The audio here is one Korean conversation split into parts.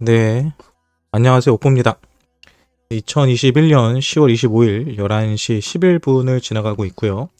네. 안녕하세요. 옥보입니다. 2021년 10월 25일 11시 11분을 지나가고 있고요.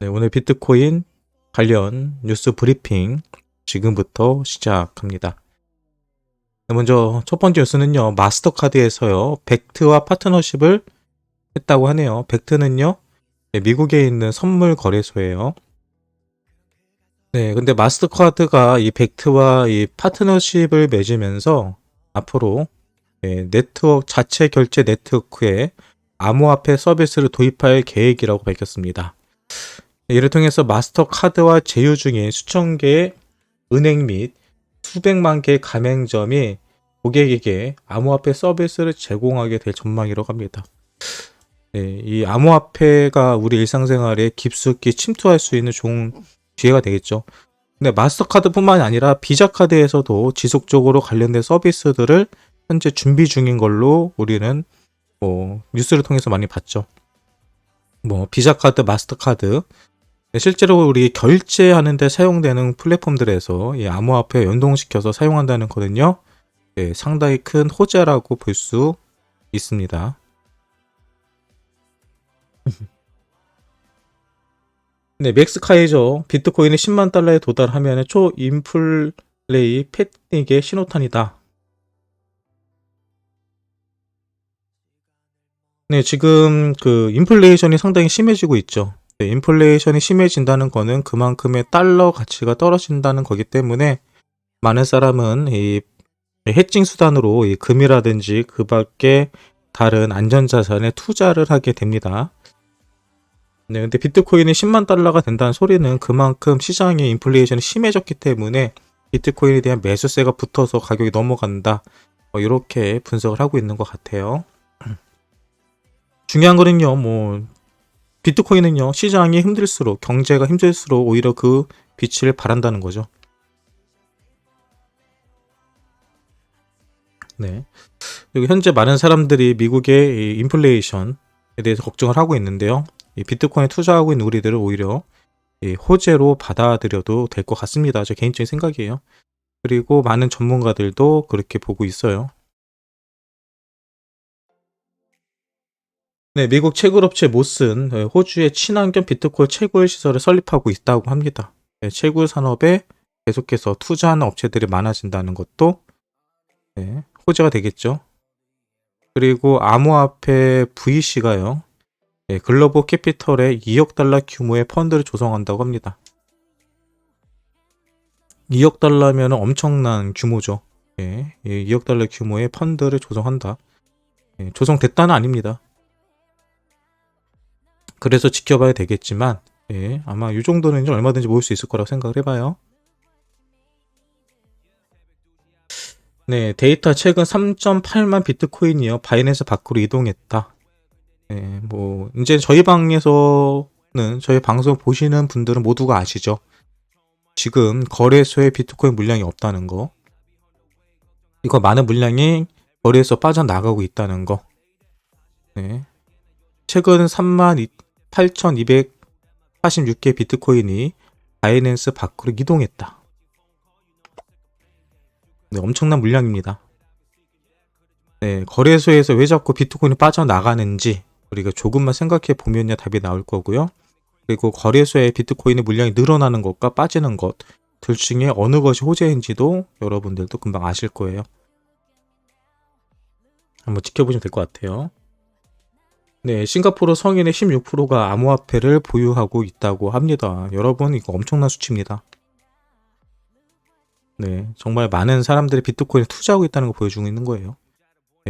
네, 오늘 비트코인 관련 뉴스 브리핑 지금부터 시작합니다. 네, 먼저 첫 번째 뉴스는요. 마스터카드에서요. 벡트와 파트너십을 했다고 하네요. 벡트는요. 네, 미국에 있는 선물 거래소예요. 네, 근데 마스터카드가 이 벡트와 이 파트너십을 맺으면서 앞으로 예, 네트워크 자체 결제 네트워크에 암호화폐 서비스를 도입할 계획이라고 밝혔습니다. 네, 이를 통해서 마스터카드와 제휴 중인 수천 개의 은행 및 수백만 개의 가맹점이 고객에게 암호화폐 서비스를 제공하게 될 전망이라고 합니다. 네, 이 암호화폐가 우리 일상생활에 깊숙이 침투할 수 있는 좋은 기회가 되겠죠. 근데 마스터카드뿐만이 아니라 비자카드에서도 지속적으로 관련된 서비스들을 현재 준비 중인 걸로 우리는 뭐 뉴스를 통해서 많이 봤죠. 뭐 비자카드, 마스터카드 네, 실제로 우리 결제하는데 사용되는 플랫폼들에서 이 암호화폐 연동시켜서 사용한다는 거는요. 네, 상당히 큰 호재라고 볼 수 있습니다. 네, 맥스카이저 비트코인이 10만 달러에 도달하면 초인플레이 패닉의 신호탄이다. 네, 지금 그 인플레이션이 상당히 심해지고 있죠. 네, 인플레이션이 심해진다는 거는 그만큼의 달러 가치가 떨어진다는 거기 때문에 많은 사람은 이 해칭 수단으로 이 금이라든지 그 밖에 다른 안전자산에 투자를 하게 됩니다. 네, 근데 비트코인이 10만 달러가 된다는 소리는 그만큼 시장의 인플레이션이 심해졌기 때문에 비트코인에 대한 매수세가 붙어서 가격이 넘어간다. 뭐 이렇게 분석을 하고 있는 것 같아요. 중요한 거는요, 뭐, 비트코인은요, 시장이 힘들수록, 경제가 힘들수록 오히려 그 빛을 발한다는 거죠. 네. 그리고 현재 많은 사람들이 미국의 이 인플레이션에 대해서 걱정을 하고 있는데요. 이 비트코인에 투자하고 있는 우리들을 오히려 이 호재로 받아들여도 될 것 같습니다. 제 개인적인 생각이에요. 그리고 많은 전문가들도 그렇게 보고 있어요. 네, 미국 채굴업체 모슨 네, 호주의 친환경 비트코인 채굴 시설을 설립하고 있다고 합니다. 네, 채굴 산업에 계속해서 투자하는 업체들이 많아진다는 것도 네, 호재가 되겠죠. 그리고 암호화폐 VC가요. 네, 글로벌 캐피털에 2억 달러 규모의 펀드를 조성한다고 합니다. 2억 달러면 엄청난 규모죠. 예, 2억 달러 규모의 펀드를 조성한다. 예, 조성됐다는 아닙니다. 그래서 지켜봐야 되겠지만, 예, 아마 이 정도는 얼마든지 모을 수 있을 거라고 생각을 해봐요. 네, 데이터 최근 3.8만 비트코인이요. 바이낸스 밖으로 이동했다. 네, 뭐 이제 저희 방에서는 저희 방송 보시는 분들은 모두가 아시죠. 지금 거래소에 비트코인 물량이 없다는 거. 이거 많은 물량이 거래소 빠져나가고 있다는 거. 네. 최근 3만 8,246개 비트코인이 바이낸스 밖으로 이동했다. 네, 엄청난 물량입니다. 네, 거래소에서 왜 자꾸 비트코인이 빠져나가는지 우리가 조금만 생각해 보면야 답이 나올 거고요. 그리고 거래소에 비트코인의 물량이 늘어나는 것과 빠지는 것, 둘 중에 어느 것이 호재인지도 여러분들도 금방 아실 거예요. 한번 지켜보시면 될 것 같아요. 네, 싱가포르 성인의 16%가 암호화폐를 보유하고 있다고 합니다. 여러분, 이거 엄청난 수치입니다. 네, 정말 많은 사람들이 비트코인에 투자하고 있다는 거 보여주고 있는 거예요.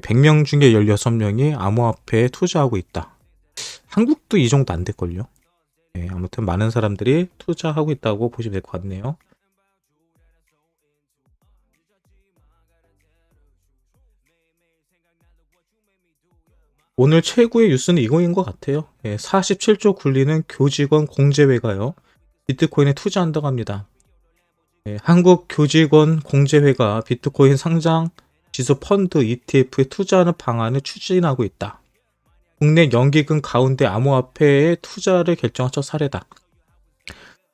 100명 중에 16명이 암호화폐에 투자하고 있다. 한국도 이 정도 안 될걸요? 네, 아무튼 많은 사람들이 투자하고 있다고 보시면 될 것 같네요. 오늘 최고의 뉴스는 이거인 것 같아요. 47조 굴리는 교직원 공제회가요. 비트코인에 투자한다고 합니다. 한국 교직원 공제회가 비트코인 상장 지수 펀드 ETF에 투자하는 방안을 추진하고 있다. 국내 연기금 가운데 암호화폐에 투자를 결정한 첫 사례다.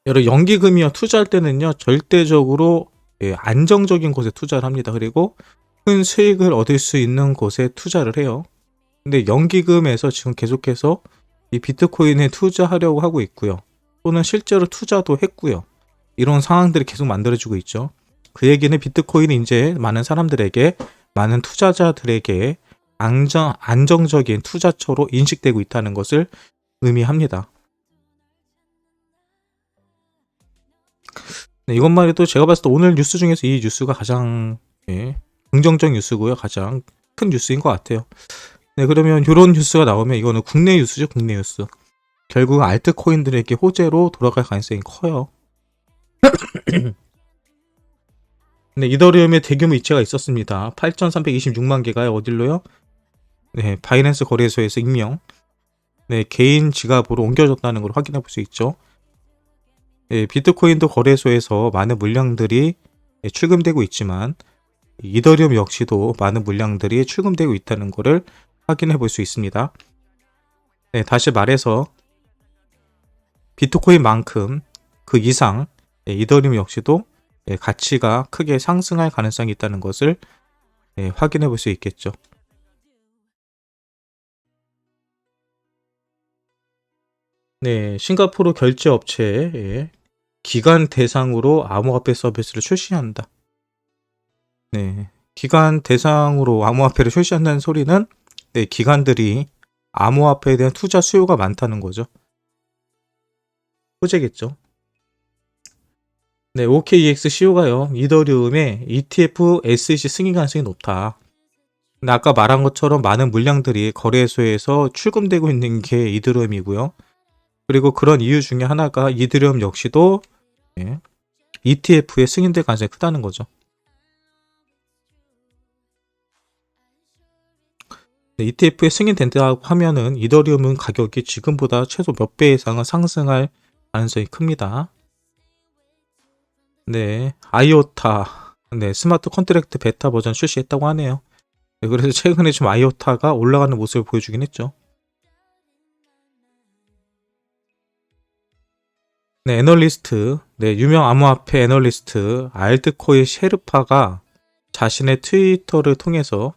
여러 연기금이요 투자할 때는요 절대적으로 예, 안정적인 곳에 투자를 합니다. 그리고 큰 수익을 얻을 수 있는 곳에 투자를 해요. 근데 연기금에서 지금 계속해서 이 비트코인에 투자하려고 하고 있고요. 또는 실제로 투자도 했고요. 이런 상황들이 계속 만들어지고 있죠. 그 얘기는 비트코인이 이제 많은 사람들에게, 많은 투자자들에게 안정, 안정적인 투자처로 인식되고 있다는 것을 의미합니다. 네, 이것만 해도 제가 봤을 때 오늘 뉴스 중에서 이 뉴스가 가장 예, 긍정적 뉴스고요. 가장 큰 뉴스인 것 같아요. 네, 그러면 이런 뉴스가 나오면 이거는 국내 뉴스죠, 국내 뉴스. 결국 알트코인들에게 호재로 돌아갈 가능성이 커요. 네, 이더리움의 대규모 이체가 있었습니다. 8,326만 개가 어딜로요? 네, 바이낸스 거래소에서 익명. 네, 개인 지갑으로 옮겨졌다는 걸 확인해 볼 수 있죠. 네, 비트코인도 거래소에서 많은 물량들이 네, 출금되고 있지만 이더리움 역시도 많은 물량들이 출금되고 있다는 것을 확인해 볼 수 있습니다. 네, 다시 말해서 비트코인만큼 그 이상 네, 이더리움 역시도 네, 가치가 크게 상승할 가능성이 있다는 것을 네, 확인해 볼 수 있겠죠. 네, 싱가포르 결제 업체에 기간 대상으로 암호화폐 서비스를 출시한다. 네, 기간 대상으로 암호화폐를 출시한다는 소리는 네, 기관들이 암호화폐에 대한 투자 수요가 많다는 거죠. 호재겠죠. 네, OKEX CO가요. 이더리움의 ETF SEC 승인 가능성이 높다. 근데 아까 말한 것처럼 많은 물량들이 거래소에서 출금되고 있는 게 이더리움이고요. 그리고 그런 이유 중에 하나가 이더리움 역시도 예, ETF에 승인될 가능성이 크다는 거죠. 네, ETF에 승인된다고 하면은 이더리움은 가격이 지금보다 최소 몇 배 이상은 상승할 가능성이 큽니다. 네, 아이오타, 네, 스마트 컨트랙트 베타 버전 출시했다고 하네요. 네, 그래서 최근에 좀 아이오타가 올라가는 모습을 보여주긴 했죠. 네, 애널리스트, 네, 유명 암호화폐 애널리스트 알트코인 셰르파가 자신의 트위터를 통해서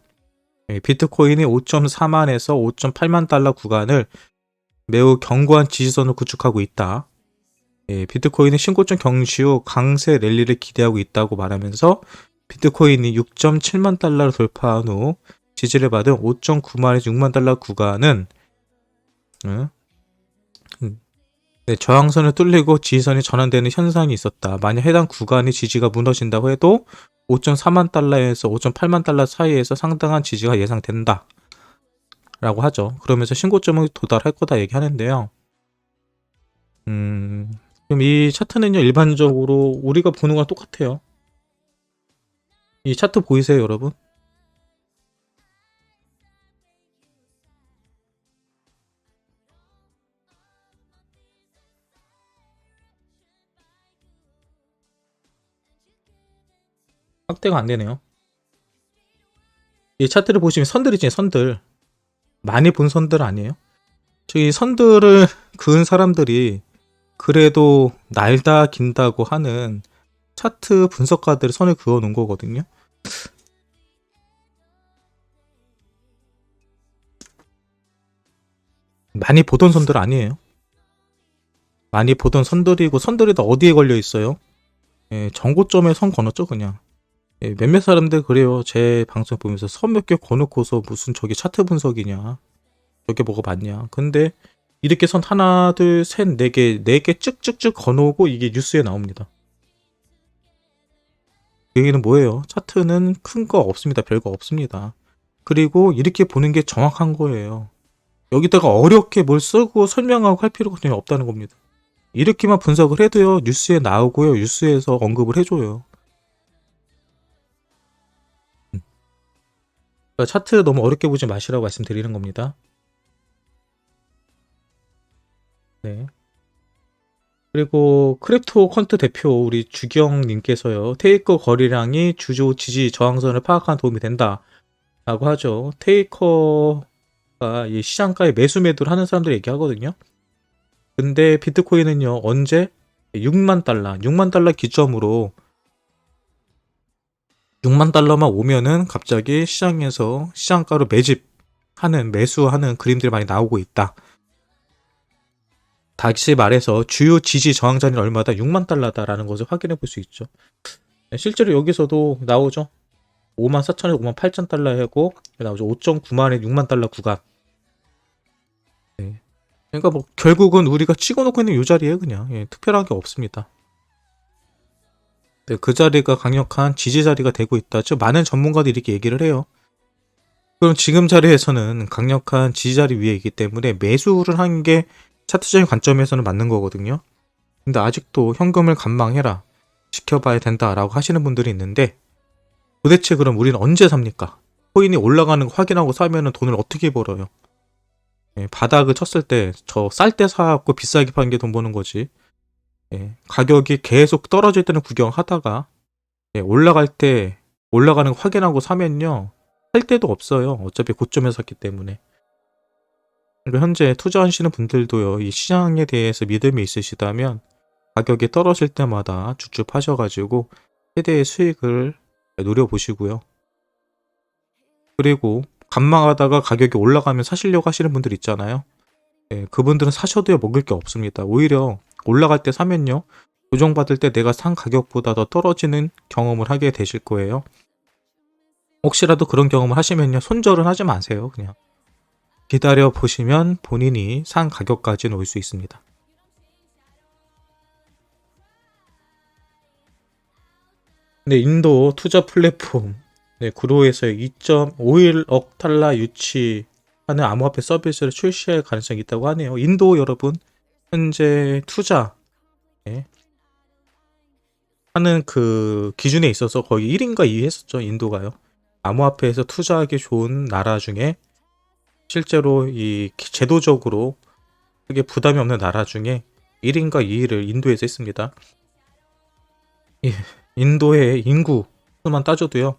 예, 비트코인이 5.4만에서 5.8만 달러 구간을 매우 견고한 지지선을 구축하고 있다. 예, 비트코인은 신고점 경시 후 강세 랠리를 기대하고 있다고 말하면서 비트코인이 6.7만 달러를 돌파한 후 지지를 받은 5.9만에서 6만 달러 구간은 음, 네, 저항선을 뚫리고 지지선이 전환되는 현상이 있었다. 만약 해당 구간이 지지가 무너진다고 해도 5.4만 달러에서 5.8만 달러 사이에서 상당한 지지가 예상된다. 라고 하죠. 그러면서 신고점을 도달할 거다 얘기하는데요. 음, 그럼 이 차트는요, 일반적으로 우리가 보는 거랑 똑같아요. 이 차트 보이세요, 여러분? 확대가 안 되네요. 이 차트를 보시면 선들 이지, 선들. 많이 본 선들 아니에요? 저기 선들을 그은 사람들이 그래도 날다 긴다고 하는 차트 분석가들이 선을 그어 놓은 거거든요. 많이 보던 선들 아니에요. 많이 보던 선들이고 선들이 다 어디에 걸려 있어요? 예, 정고점에 선 거놨죠 그냥. 예, 몇몇 사람들 그래요. 제 방송 보면서 선 몇개 거놓고서 무슨 저기 차트 분석이냐. 저게 뭐가 맞냐. 근데 이렇게 선 하나, 둘, 셋, 네 개, 네 개 쭉쭉쭉 거놓고 이게 뉴스에 나옵니다. 그 얘기는 뭐예요? 차트는 큰 거 없습니다. 별거 없습니다. 그리고 이렇게 보는 게 정확한 거예요. 여기다가 어렵게 뭘 쓰고 설명하고 할 필요가 전혀 없다는 겁니다. 이렇게만 분석을 해도요, 뉴스에 나오고요, 뉴스에서 언급을 해줘요. 그러니까 차트 너무 어렵게 보지 마시라고 말씀드리는 겁니다. 네. 그리고 크립토 퀀트 대표 우리 주경님께서요. 테이커 거래량이 주조 지지 저항선을 파악하는 도움이 된다. 라고 하죠. 테이커가 이 시장가에 매수 매도를 하는 사람들 얘기하거든요. 근데 비트코인은요. 언제 6만 달러, 6만 달러 기점으로 6만 달러만 오면은 갑자기 시장에서 시장가로 매집하는 매수하는 그림들이 많이 나오고 있다. 다시 말해서 주요 지지 저항자는 얼마다 6만 달러다라는 것을 확인해 볼 수 있죠. 네, 실제로 여기서도 나오죠. 5만 4천에서 5만 8천 달러하고 나오죠. 5.9만에 6만 달러 구간. 네. 그러니까 뭐 결국은 우리가 찍어놓고 있는 이 자리에 그냥 예, 특별한 게 없습니다. 네, 그 자리가 강력한 지지 자리가 되고 있다. 즉 많은 전문가들이 이렇게 얘기를 해요. 그럼 지금 자리에서는 강력한 지지 자리 위에 있기 때문에 매수를 하는 게 차트적인 관점에서는 맞는 거거든요. 근데 아직도 현금을 감망해라. 지켜봐야 된다라고 하시는 분들이 있는데 도대체 그럼 우리는 언제 삽니까? 코인이 올라가는 거 확인하고 사면은 돈을 어떻게 벌어요? 예, 바닥을 쳤을 때 저 쌀 때 사갖고 비싸게 파는 게 돈 버는 거지. 예, 가격이 계속 떨어질 때는 구경하다가 예, 올라갈 때 올라가는 거 확인하고 사면요 할 때도 없어요. 어차피 고점에 샀기 때문에. 현재 투자하시는 분들도요 이 시장에 대해서 믿음이 있으시다면 가격이 떨어질 때마다 주줍하셔가지고 최대의 수익을 노려보시고요. 그리고 감망하다가 가격이 올라가면 사시려고 하시는 분들 있잖아요. 예, 그분들은 사셔도 먹을 게 없습니다. 오히려 올라갈 때 사면요. 조정받을 때 내가 산 가격보다 더 떨어지는 경험을 하게 되실 거예요. 혹시라도 그런 경험을 하시면요. 손절은 하지 마세요. 그냥 기다려 보시면 본인이 산 가격까지는 올 수 있습니다. 네, 인도 투자 플랫폼 네, 구로에서 2.51억 달러 유치하는 암호화폐 서비스를 출시할 가능성이 있다고 하네요. 인도 여러분 현재 투자 네, 하는 그 기준에 있어서 거의 1인가 2위 했었죠. 인도가요. 암호화폐에서 투자하기 좋은 나라 중에 실제로 이 제도적으로 크게 부담이 없는 나라 중에 1인가 2위를 인도에서 했습니다. 예, 인도의 인구 수만 따져도요.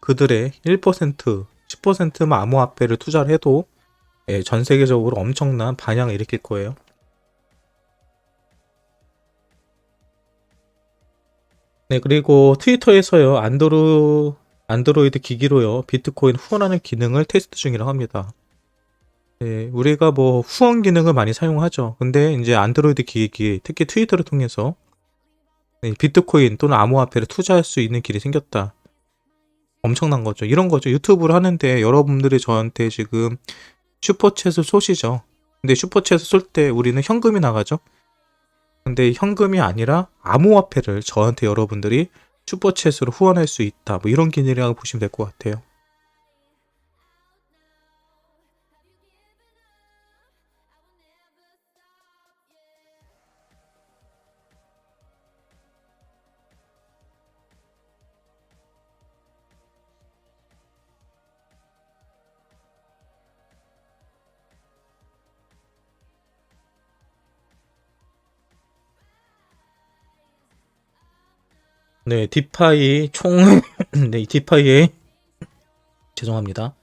그들의 1%, 10%만 암호화폐를 투자를 해도 예, 전 세계적으로 엄청난 반향을 일으킬 거예요. 네, 그리고 트위터에서요, 안드로, 안드로이드 기기로요, 비트코인 후원하는 기능을 테스트 중이라고 합니다. 네, 우리가 뭐 후원 기능을 많이 사용하죠. 근데 이제 안드로이드 기기, 특히 트위터를 통해서 네, 비트코인 또는 암호화폐를 투자할 수 있는 길이 생겼다. 엄청난 거죠. 이런 거죠. 유튜브를 하는데 여러분들이 저한테 지금 슈퍼챗을 쏘시죠. 근데 슈퍼챗을 쏠 때 우리는 현금이 나가죠. 근데 현금이 아니라 암호화폐를 저한테 여러분들이 슈퍼챗으로 후원할 수 있다. 뭐 이런 기능이라고 보시면 될 것 같아요. 네, 디파이 총, 네, 이 디파이에, 죄송합니다.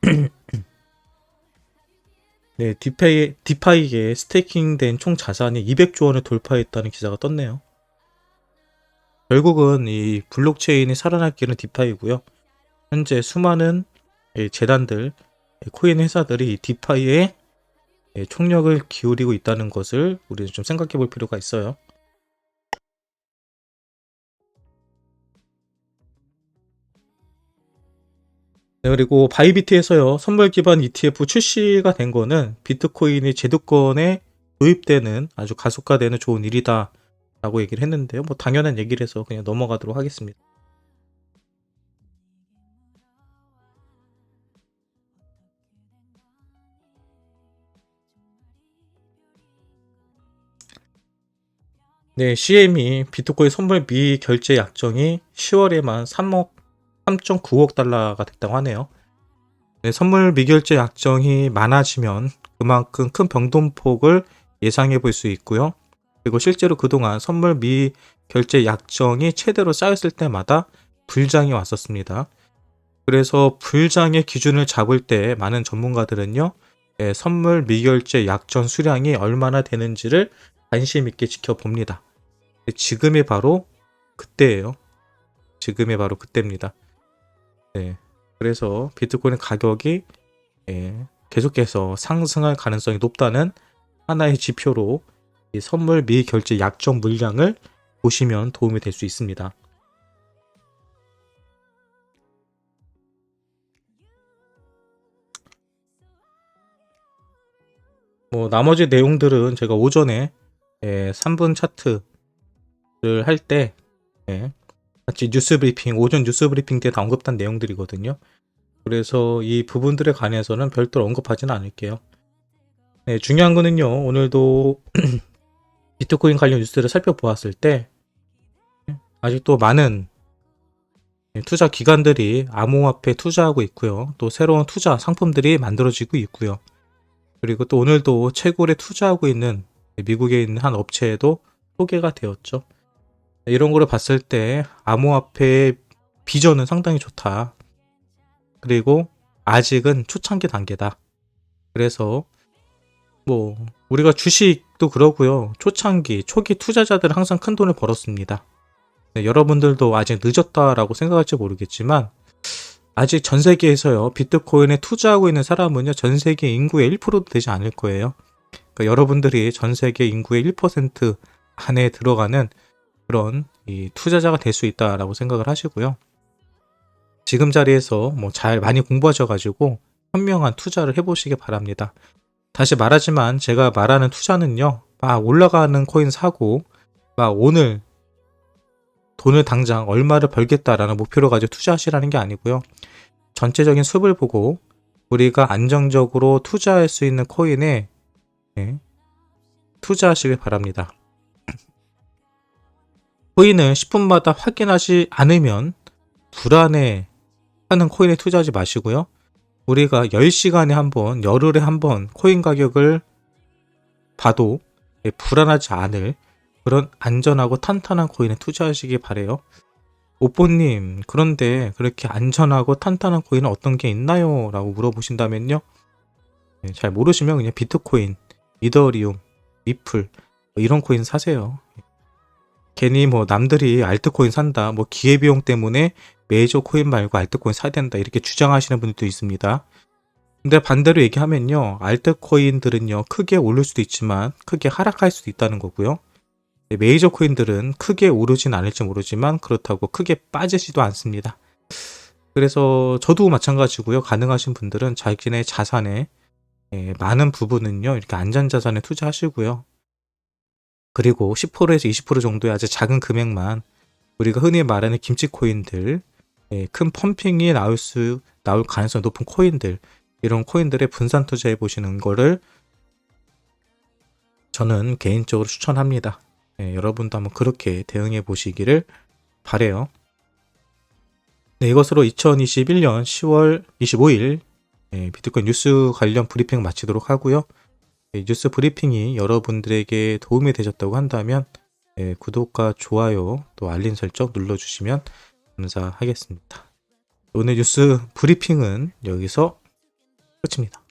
네, 디파이, 디파이에 스테이킹된 총 자산이 200조 원을 돌파했다는 기사가 떴네요. 결국은 이 블록체인이 살아날 길은 디파이고요. 현재 수많은 이 재단들, 이 코인 회사들이 이 디파이에 예, 총력을 기울이고 있다는 것을 우리는 좀 생각해 볼 필요가 있어요. 네, 그리고 바이비트에서요, 선물 기반 ETF 출시가 된 거는 비트코인이 제도권에 도입되는 아주 가속화되는 좋은 일이다. 라고 얘기를 했는데요. 뭐 당연한 얘기를 해서 그냥 넘어가도록 하겠습니다. 네, CM이 비트코인 선물 미결제 약정이 10월에만 3억 3.9억 달러가 됐다고 하네요. 네, 선물 미결제 약정이 많아지면 그만큼 큰 병동폭을 예상해 볼 수 있고요. 그리고 실제로 그동안 선물 미결제 약정이 최대로 쌓였을 때마다 불장이 왔었습니다. 그래서 불장의 기준을 잡을 때 많은 전문가들은요, 네, 선물 미결제 약정 수량이 얼마나 되는지를 관심 있게 지켜봅니다. 지금이 바로 그때예요. 지금이 바로 그때입니다. 네. 그래서 비트코인 가격이 예, 계속해서 상승할 가능성이 높다는 하나의 지표로 이 선물 미결제 약정 물량을 보시면 도움이 될 수 있습니다. 뭐 나머지 내용들은 제가 오전에 예, 3분 차트를 할때 예, 같이 뉴스 브리핑 오전 뉴스 브리핑 때 다 언급한 내용들이거든요. 그래서 이 부분들에 관해서는 별도로 언급하지는 않을게요. 네, 중요한 거는요. 오늘도 비트코인 관련 뉴스를 살펴보았을 때 아직도 많은 투자 기관들이 암호화폐 투자하고 있고요. 또 새로운 투자 상품들이 만들어지고 있고요. 그리고 또 오늘도 채굴에 투자하고 있는 미국에 있는 한 업체에도 소개가 되었죠. 이런 거를 봤을 때 암호화폐의 비전은 상당히 좋다. 그리고 아직은 초창기 단계다. 그래서 뭐 우리가 주식도 그러고요. 초창기 초기 투자자들은 항상 큰 돈을 벌었습니다. 네, 여러분들도 아직 늦었다라고 생각할지 모르겠지만 아직 전 세계에서요 비트코인에 투자하고 있는 사람은요 전 세계 인구의 1%도 되지 않을 거예요. 그러니까 여러분들이 전 세계 인구의 1% 안에 들어가는 그런 이 투자자가 될 수 있다라고 생각을 하시고요. 지금 자리에서 뭐 잘 많이 공부하셔가지고 현명한 투자를 해보시기 바랍니다. 다시 말하지만 제가 말하는 투자는요, 막 올라가는 코인 사고, 막 오늘 돈을 당장 얼마를 벌겠다라는 목표로 가지고 투자하시라는 게 아니고요. 전체적인 숲을 보고 우리가 안정적으로 투자할 수 있는 코인에 네, 투자하시길 바랍니다. 코인을 10분마다 확인하지 않으면 불안해 하는 코인에 투자하지 마시고요. 우리가 10시간에 한 번, 열흘에 한 번 코인 가격을 봐도 예, 불안하지 않을 그런 안전하고 탄탄한 코인에 투자하시기 바래요. 오뽀님, 그런데 그렇게 안전하고 탄탄한 코인은 어떤 게 있나요? 라고 물어보신다면요. 네, 잘 모르시면 그냥 비트코인, 이더리움, 리플 뭐 이런 코인 사세요. 괜히 뭐 남들이 알트코인 산다, 뭐 기회비용 때문에 메이저 코인 말고 알트코인 사야 된다 이렇게 주장하시는 분들도 있습니다. 근데 반대로 얘기하면요, 알트코인들은요 크게 오를 수도 있지만 크게 하락할 수도 있다는 거고요. 네, 메이저 코인들은 크게 오르진 않을지 모르지만 그렇다고 크게 빠지지도 않습니다. 그래서 저도 마찬가지고요. 가능하신 분들은 자신의 자산의 예, 많은 부분은요 이렇게 안전자산에 투자하시고요. 그리고 10%에서 20% 정도의 아주 작은 금액만 우리가 흔히 말하는 김치 코인들, 예, 큰 펌핑이 나올 수 나올 가능성이 높은 코인들 이런 코인들에 분산 투자해 보시는 거를 저는 개인적으로 추천합니다. 예, 여러분도 한번 그렇게 대응해 보시기를 바래요. 네, 이것으로 2021년 10월 25일 예, 비트코인 뉴스 관련 브리핑 마치도록 하고요. 예, 뉴스 브리핑이 여러분들에게 도움이 되셨다고 한다면 예, 구독과 좋아요 또 알림 설정 눌러주시면 감사하겠습니다. 오늘 뉴스 브리핑은 여기서 끝입니다.